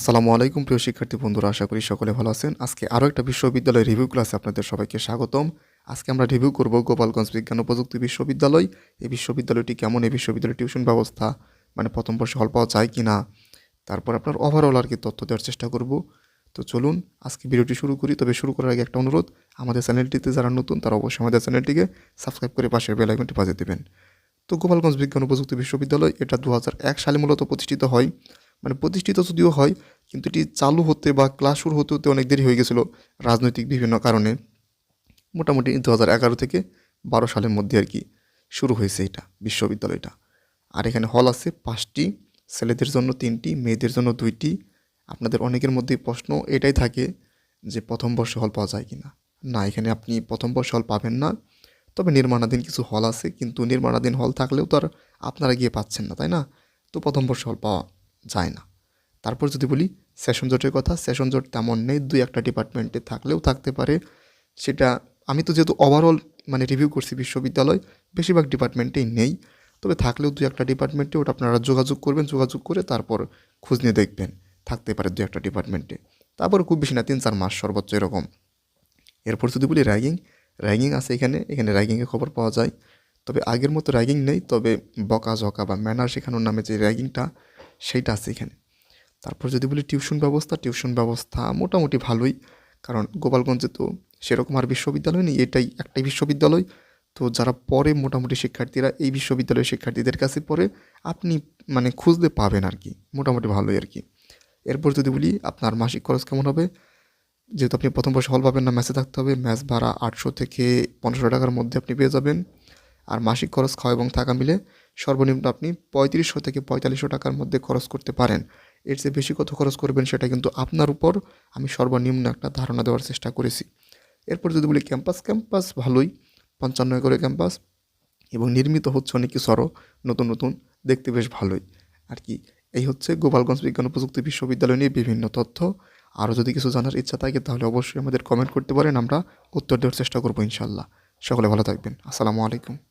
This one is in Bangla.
আসসালামু আলাইকুম, প্রিয় শিক্ষার্থী বন্ধুরা, আশা করি সকলে ভালো আছেন। আজকে আরও একটা বিশ্ববিদ্যালয় রিভিউ ক্লাসে আপনাদের সবাইকে স্বাগতম। আজকে আমরা রিভিউ করব গোপালগঞ্জ বিজ্ঞান ও প্রযুক্তি বিশ্ববিদ্যালয়। এই বিশ্ববিদ্যালয়টি কেমন? এই বিশ্ববিদ্যালয়ের টিউশন ব্যবস্থা মানে প্রথম বর্ষে হল পাওয়া যায় কি না তারপর আপনার ওভারঅল আর কি তথ্য দেওয়ার চেষ্টা করব। তো চলুন, আজকে ভিডিওটি শুরু করি। তবে শুরু করার আগে একটা অনুরোধ, আমাদের চ্যানেলটিতে যারা নতুন, তারা অবশ্যই আমাদের চ্যানেলটিকে সাবস্ক্রাইব করে পাশের বেল আইকনটি বাজিয়ে দেবেন। তো গোপালগঞ্জ বিজ্ঞান ও প্রযুক্তি বিশ্ববিদ্যালয়, এটা দু হাজার এক সালে মূলত প্রতিষ্ঠিত হয়। মানে প্রতিষ্ঠিত যদিও হয়, কিন্তু এটি চালু হতে বা ক্লাস শুরু হতে হতে অনেক দেরি হয়ে গেছিল রাজনৈতিক বিভিন্ন কারণে। মোটামুটি দু হাজার এগারো থেকে বারো সালের মধ্যে আর কি শুরু হয়েছে এটা বিশ্ববিদ্যালয়টা আর এখানে হল আছে, পাঁচটি, ছেলেদের জন্য তিনটি, মেয়েদের জন্য দুইটি। আপনাদের অনেকের মধ্যেই প্রশ্ন এটাই থাকে যে প্রথম বর্ষে হল পাওয়া যায় কি না না এখানে আপনি প্রথম বর্ষে হল পাবেন না। তবে নির্মাণাধীন কিছু হল আছে, কিন্তু নির্মাণাধীন হল থাকলেও তো আর আপনারা গিয়ে পাচ্ছেন না, তাই না? তো প্রথম বর্ষে হল পাওয়া যায় না। তারপর যদি বলি সেশন জটের কথা সেশন জট তেমন নেই, দুই একটা ডিপার্টমেন্টে থাকলেও থাকতে পারে। সেটা, আমি তো যেহেতু ওভারঅল মানে রিভিউ করছি বিশ্ববিদ্যালয়, বেশিরভাগ ডিপার্টমেন্টেই নেই। তবে থাকলেও দুই একটা ডিপার্টমেন্টে ওটা আপনারা যোগাযোগ করবেন, যোগাযোগ করে তারপর খোঁজ নিয়ে দেখবেন, থাকতে পারে দুই একটা ডিপার্টমেন্টে তারপর খুব বেশি না, তিন চার মাস সর্বোচ্চ এরকম। এরপর যদি বলি র্যাগিং র্যাগিং আছে এখানে এখানে র্যাগিংয়ের খবর পাওয়া যায়। তবে আগের মতো র্যাগিং নেই, তবে বকা ঝকা বা ম্যানার শেখানোর নামে যে র্যাগিংটা সেইটা আছে এখানে। তারপর যদি বলি টিউশন ব্যবস্থা টিউশন ব্যবস্থা মোটামুটি ভালোই। কারণ গোপালগঞ্জে তো সেরকম আর বিশ্ববিদ্যালয় নেই, এটাই একটাই বিশ্ববিদ্যালয়। তো যারা পরে মোটামুটি শিক্ষার্থীরা, এই বিশ্ববিদ্যালয়ের শিক্ষার্থীদের কাছে পড়ে আপনি মানে খুঁজতে পাবেন আর কি, মোটামুটি ভালোই আর কি। এরপর যদি বলি আপনার মাসিক খরচ কেমন হবে? যেহেতু আপনি প্রথম বর্ষে হল পাবেন না ম্যাচে থাকতে হবে ম্যাচ ভাড়া আটশো থেকে পনেরোশো টাকার মধ্যে আপনি পেয়ে যাবেন। আর মাসিক খরচ খাওয়া এবং থাকা মিলে সর্বনিম্ন আপনি পঁয়ত্রিশশো থেকে পঁয়তাল্লিশশো টাকার মধ্যে খরচ করতে পারেন। এর চেয়ে বেশি কত খরচ করবেন সেটা কিন্তু আপনার উপর আমি সর্বনিম্ন একটা ধারণা দেওয়ার চেষ্টা করেছি। এরপর যদি বলি ক্যাম্পাস ক্যাম্পাস ভালোই, পঞ্চান্ন একরে ক্যাম্পাস এবং নির্মিত হচ্ছে অনেক কিছু নতুন নতুন, দেখতে বেশ ভালোই। আর কি, এই হচ্ছে গোপালগঞ্জ বিজ্ঞান ও প্রযুক্তি বিশ্ববিদ্যালয় নিয়ে বিভিন্ন তথ্য। আরও যদি কিছু জানার ইচ্ছা থাকে তাহলে অবশ্যই আমাদের কমেন্ট করতে পারেন, আমরা উত্তর দেওয়ার চেষ্টা করব ইনশাল্লাহ সকলে ভালো থাকবেন। আসসালামু আলাইকুম।